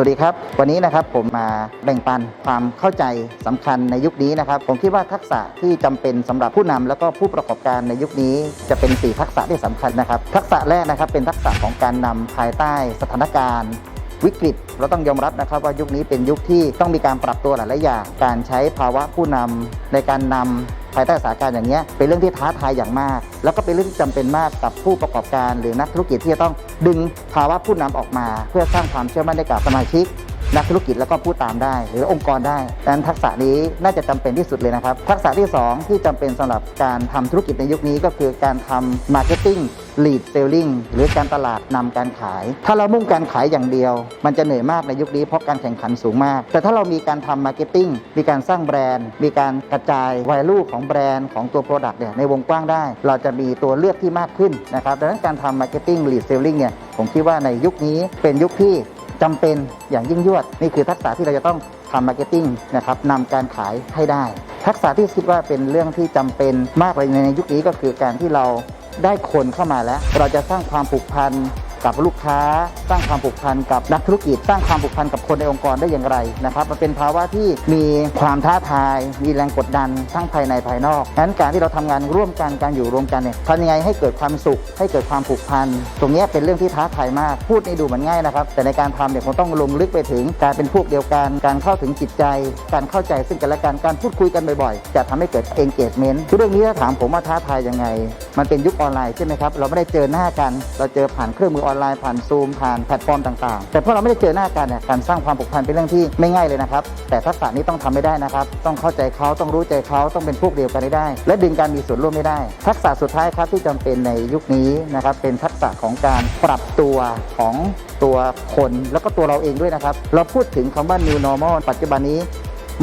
วัสดีครับ วันนี้นะครับผมมาแบ่งปันความเข้าใจสำคัญในยุคนี้นะครับ ผมคิดว่าทักษะที่จำเป็นสำหรับผู้นำแล้วก็ผู้ประกอบการในยุคนี้ จะเป็น 4 ทักษะที่สำคัญนะครับ ทักษะแรกนะครับเป็นทักษะของการนำภายใต้สถานการณ์วิกฤตเราต้องยอมรับนะครับว่ายุคนี้เป็นยุคที่ต้องมีการปรับตัวหลายๆอย่าง การใช้ภาวะผู้นำในการนำ ภายใต้สถานการณ์อย่างนี้เป็นเรื่องที่ท้าทายอย่างมาก แล้วก็เป็นเรื่องที่จำเป็นมากกับผู้ประกอบการ หรือนักธุรกิจที่จะต้องดึงภาวะผู้นำออกมา เพื่อสร้างความเชื่อมั่นให้กับสมาชิก นักธุรกิจแล้วก็ผู้ตามได้ หรือองค์กรได้ดังนั้นทักษะนี้น่าจะจำเป็นที่สุดเลยนะครับ ทักษะที่ 2 ที่จำเป็นสำหรับการทำธุรกิจในยุคนี้ก็คือการทำ marketing lead selling หรือการตลาดนำการขาย ถ้าเรามุ่งการขายอย่างเดียว มันจะเหนื่อยมากในยุคนี้เพราะการแข่งขันสูงมาก แต่ถ้าเรามีการทำ marketing มีการสร้างแบรนด์ มีการกระจาย value ของแบรนด์ของตัว product เนี่ยในวงกว้างได้ เราจะมีตัวเลือกที่มากขึ้นนะครับดังนั้นการทำ marketing lead selling เนี่ยผมคิดว่าในยุคนี้เป็นยุคที่ จำเป็นอย่างยิ่งยวด นี่คือทักษะที่เราจะต้องทำมาร์เก็ตติ้งนะครับนำการขายให้ได้ ทักษะที่คิดว่าเป็นเรื่องที่จำเป็นมากเลยในยุคนี้ก็คือการที่เราได้คนเข้ามาแล้ว เราจะสร้างความผูกพัน กับลูกค้า สร้างความผูกพันกับนักธุรกิจ สร้างความผูกพันกับคนในองค์กรได้อย่างไรนะครับมันเป็นภาวะที่มีความท้าทาย มีแรงกดดันทั้งภายในภายนอกฉะนั้นการที่เราทำงานร่วมกันการอยู่รวมกันเนี่ยทำยังไงให้เกิดความสุข ให้เกิดความผูกพันตรงนี้เป็นเรื่องที่ท้าทายมากพูดนี่ดูเหมือนง่ายนะครับ แต่ในการทำเนี่ยคงต้องลงลึกไปถึงการเป็นพวกเดียวกัน การเข้าถึงจิตใจ การเข้าใจซึ่งกันและกันการพูดคุยกันบ่อยๆ จะทำให้เกิด engagement ทุกเรื่องนี้ถ้าถามผมว่าท้าทายยังไงมันเป็นยุคออนไลน์ใช่ไหมครับเราไม่ได้เจอหน้ากัน เราเจอผ่านเครื่องมือออนไลน์ผ่านซูมผ่านแพลตฟอร์มต่างๆ แต่พอเราไม่ได้เจอหน้ากันเนี่ยการสร้างความผูกพันเป็นเรื่องที่ไม่ง่ายเลยนะครับ แต่ทักษะนี้ต้องทำไม่ได้นะครับ ต้องเข้าใจเขาต้องรู้ใจเขาต้องเป็นพวกเดียวกันให้ได้ และดึงการมีส่วนร่วมไม่ได้ ทักษะสุดท้ายครับที่จำเป็นในยุคนี้นะครับเป็นทักษะของการปรับตัวของตัวคนแล้วก็ตัวเราเองด้วยนะครับ เราพูดถึงคำว่า new normal ปัจจุบันนี้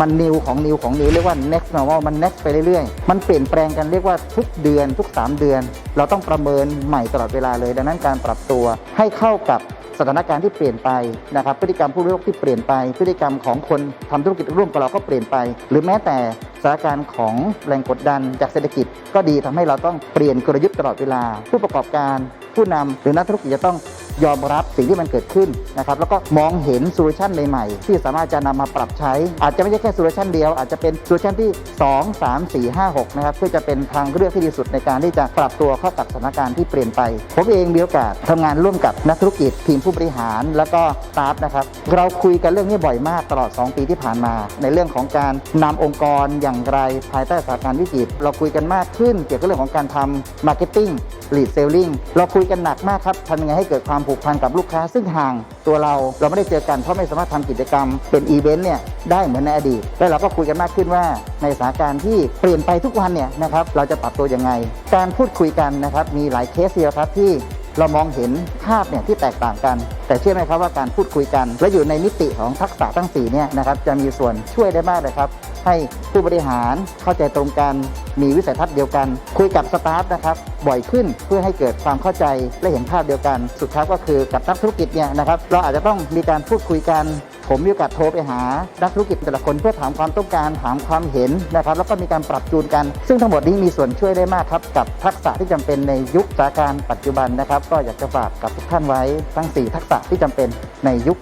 มันนิวของนิวของนิวเรียกว่า next normal มัน next ไปเรื่อยๆ มันเปลี่ยนแปลงกันเรียกว่าทุกเดือนทุก 3 เดือน เราต้องประเมินใหม่ตลอดเวลาเลย ดังนั้นการปรับตัวให้เข้ากับสถานการณ์ที่เปลี่ยนไปนะครับพฤติกรรมผู้บริโภคที่เปลี่ยนไป พฤติกรรมของคนทำธุรกิจร่วมกับเราก็เปลี่ยนไป หรือแม้แต่สถานการณ์ของแรงกดดันจากเศรษฐกิจ ก็ดีทำให้เราต้องเปลี่ยนกลยุทธ์ตลอดเวลา ผู้ประกอบการผู้นำหรือนักธุรกิจจะต้อง ยอมรับสิ่งที่มันเกิดขึ้นนะครับแล้วก็มองเห็นโซลูชันใหม่ๆ ที่สามารถจะนำมาปรับใช้ อาจจะไม่ใช่แค่โซลูชันเดียว อาจจะเป็นโซลูชันที่ 2 3 4 5 6 นะครับเพื่อจะเป็นทางเลือกที่ดีสุดในการที่จะปรับตัวเข้ากับสถานการณ์ที่เปลี่ยนไป ผมเองมีโอกาสทำงานร่วมกับนักธุรกิจทีมผู้บริหาร แล้วก็สตาฟนะครับเราคุยกันเรื่องนี้บ่อยมากตลอด 2 ปีที่ผ่านมา ในเรื่องของการนำองค์กรอย่างไรภายใต้สถานการณ์วิกฤตเราคุยกันมากขึ้น เกี่ยวกับเรื่องของการทำมาร์เก็ตติ้ง lead selling เราคุยกันหนักมากครับทำยังไงให้เกิดความผูกพันกับลูกค้าซึ่งห่างตัวเราเราไม่ได้เจอกันเพราะไม่สามารถทำกิจกรรมเป็นอีเวนต์เนี่ยได้เหมือนในอดีต และเราก็คุยกันมากขึ้นว่าในสถานการณ์ที่เปลี่ยนไปทุกวันเนี่ยนะครับเราจะปรับตัวยังไง การพูดคุยกันนะครับมีหลายเคสเดียวครับที่เรามองเห็นภาพเนี่ยที่แตกต่างกัน แต่เชื่อไหมครับว่าการพูดคุยกัน และอยู่ในมิติของทักษะทั้ง4เนี่ยนะครับจะมีส่วนช่วยได้มากเลยครับ ให้ผู้บริหารเข้าใจตรงกัน มีวิสัยทัศน์เดียวกัน คุยกับสตาฟนะครับบ่อยขึ้นเพื่อให้เกิดความเข้าใจและเห็นภาพเดียวกัน สุดท้ายก็คือกับนักธุรกิจเนี่ยนะครับเราอาจจะต้องมีการพูดคุยกันผมมีโอกาสโทรไปหานักธุรกิจแต่ละคนเพื่อถามความต้องการถามความเห็นนะครับ แล้วก็มีการปรับจูนกัน ซึ่งทั้งหมดนี้มีส่วนช่วยได้มากครับ กับทักษะที่จำเป็นในยุคสถานการณ์ปัจจุบันนะครับ ก็อยากจะฝากกับทุกท่านไว้ทั้ง 4 ทักษะที่จำเป็นในยุค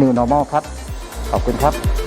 New Normal ครับ ขอบคุณครับ